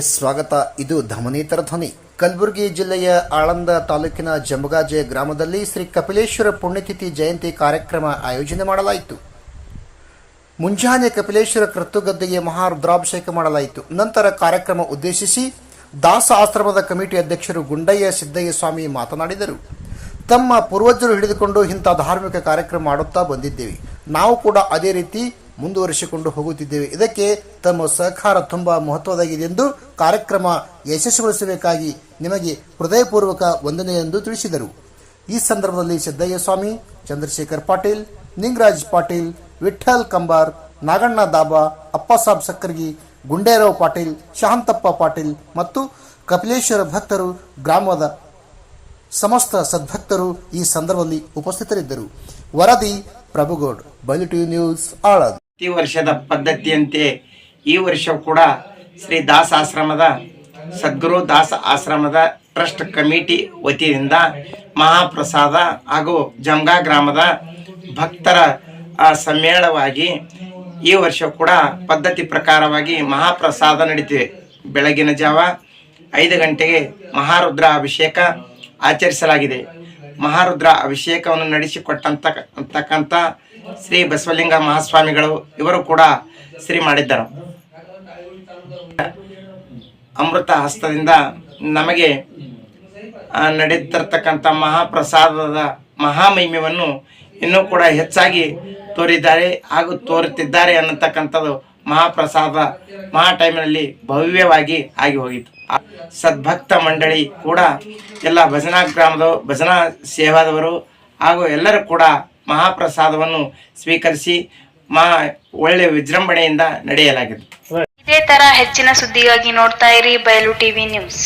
ಸ್ವಾಗತ. ಇದು ಧಮನೀತರ ಧ್ವನಿ. ಕಲಬುರಗಿ ಜಿಲ್ಲೆಯ ಆಳಂದ ತಾಲೂಕಿನ ಜಂಬಗಾಜೆ ಗ್ರಾಮದಲ್ಲಿ ಶ್ರೀ ಕಪಿಲೇಶ್ವರ ಪುಣ್ಯತಿಥಿ ಜಯಂತಿ ಕಾರ್ಯಕ್ರಮ ಆಯೋಜನೆ ಮಾಡಲಾಯಿತು. ಮುಂಜಾನೆ ಕಪಿಲೇಶ್ವರ ಕೃತುಗದ್ದೆಗೆ ಮಹಾ ರುದ್ರಾಭಿಷೇಕ ಮಾಡಲಾಯಿತು. ನಂತರ ಕಾರ್ಯಕ್ರಮ ಉದ್ದೇಶಿಸಿ ದಾಸ ಆಶ್ರಮದ ಕಮಿಟಿ ಅಧ್ಯಕ್ಷರು ಗುಂಡಯ್ಯ ಸಿದ್ದಯ್ಯ ಸ್ವಾಮಿ ಮಾತನಾಡಿದರು. ತಮ್ಮ ಪೂರ್ವಜರು ಹಿಡಿದುಕೊಂಡು ಇಂಥ ಧಾರ್ಮಿಕ ಕಾರ್ಯಕ್ರಮ ಮಾಡುತ್ತಾ ಬಂದಿದ್ದೇವೆ. ನಾವು ಕೂಡ ಅದೇ ರೀತಿ ಮುಂದುವರಿಸಿಕೊಂಡು ಹೋಗುತ್ತಿದ್ದೇವೆ. ಇದಕ್ಕೆ ತಮ್ಮ ಸಹಕಾರ ತುಂಬ ಮಹತ್ವದಾಗಿದೆ ಎಂದು ಕಾರ್ಯಕ್ರಮ ಯಶಸ್ವಿಗೊಳಿಸಬೇಕಾಗಿ ನಿಮಗೆ ಹೃದಯಪೂರ್ವಕ ವಂದನೆ ಎಂದು ತಿಳಿಸಿದರು. ಈ ಸಂದರ್ಭದಲ್ಲಿ ಸಿದ್ದಯ್ಯ ಸ್ವಾಮಿ ಚಂದ್ರಶೇಖರ್ ಪಾಟೀಲ್, ನಿಂಗರಾಜ್ ಪಾಟೀಲ್, ವಿಠ್ಠಲ್ ಕಂಬಾರ್, ನಾಗಣ್ಣ ದಾಬಾ, ಅಪ್ಪಸಾಬ್ ಸಕ್ಕರ್ಗಿ, ಗುಂಡೇರಾವ್ ಪಾಟೀಲ್, ಶಾಂತಪ್ಪ ಪಾಟೀಲ್ ಮತ್ತು ಕಪಿಲೇಶ್ವರ ಭಕ್ತರು, ಗ್ರಾಮದ ಸಮಸ್ತ ಸದ್ಭಕ್ತರು ಈ ಸಂದರ್ಭದಲ್ಲಿ ಉಪಸ್ಥಿತರಿದ್ದರು. ವರದಿ ಪ್ರಭುಗೌಡ್ ಬಯಲು ನ್ಯೂಸ್, ಆಳದ್. ಪ್ರತಿ ವರ್ಷದ ಪದ್ಧತಿಯಂತೆ ಈ ವರ್ಷ ಕೂಡ ಶ್ರೀ ದಾಸ ಆಶ್ರಮದ ಸದ್ಗುರು ದಾಸ ಆಶ್ರಮದ ಟ್ರಸ್ಟ್ ಕಮಿಟಿ ವತಿಯಿಂದ ಮಹಾಪ್ರಸಾದ ಹಾಗೂ ಜಮ್ಗಾ ಗ್ರಾಮದ ಭಕ್ತರ ಸಮ್ಮೇಳವಾಗಿ ಈ ವರ್ಷ ಕೂಡ ಪದ್ಧತಿ ಪ್ರಕಾರವಾಗಿ ಮಹಾಪ್ರಸಾದ ನಡೀತಿವೆ ಬೆಳಗಿನ ಜಾವ ಐದು ಗಂಟೆಗೆ ಮಹಾರುದ್ರ ಅಭಿಷೇಕ ಆಚರಿಸಲಾಗಿದೆ. ಮಹಾರುದ್ರ ಅಭಿಷೇಕವನ್ನು ನಡೆಸಿಕೊಟ್ಟಂತ, ಅಂತಕ್ಕಂಥ ಶ್ರೀ ಬಸವಲಿಂಗ ಮಹಾಸ್ವಾಮಿಗಳು, ಇವರು ಕೂಡ ಶ್ರೀ ಮಾಡಿದ್ದರು. ಅಮೃತ ಹಸ್ತದಿಂದ ನಮಗೆ ನಡೀತಿರ್ತಕ್ಕಂಥ ಮಹಾಪ್ರಸಾದದ ಮಹಾಮಹಿಮೆಯನ್ನು ಇನ್ನೂ ಕೂಡ ಹೆಚ್ಚಾಗಿ ತೋರಿದ್ದಾರೆ ಹಾಗೂ ತೋರುತ್ತಿದ್ದಾರೆ ಅನ್ನತಕ್ಕಂಥದ್ದು ಮಹಾಪ್ರಸಾದ ಮಹಾ ಟೈಮಿನಲ್ಲಿ ಭವ್ಯವಾಗಿ ಆಗಿ ಹೋಗಿತ್ತು. ಸದ್ಭಕ್ತ ಮಂಡಳಿ ಕೂಡ ಎಲ್ಲ ಭಜನಾ ಗ್ರಾಮದವರು, ಭಜನಾ ಸೇವಾದವರು ಹಾಗೂ ಎಲ್ಲರೂ ಕೂಡ ಮಹಾಪ್ರಸಾದವನ್ನು ಸ್ವೀಕರಿಸಿ ಮಾ ಒಳ್ಳೆ ವಿಜೃಂಭಣೆಯಿಂದ ನಡೆಯಲಾಗಿದೆ. ಇದೇ ತರ ಹೆಚ್ಚಿನ ಸುದ್ದಿಗಾಗಿ ನೋಡ್ತಾ ಇರಿ ಬಯಲು ಟಿವಿ ನ್ಯೂಸ್.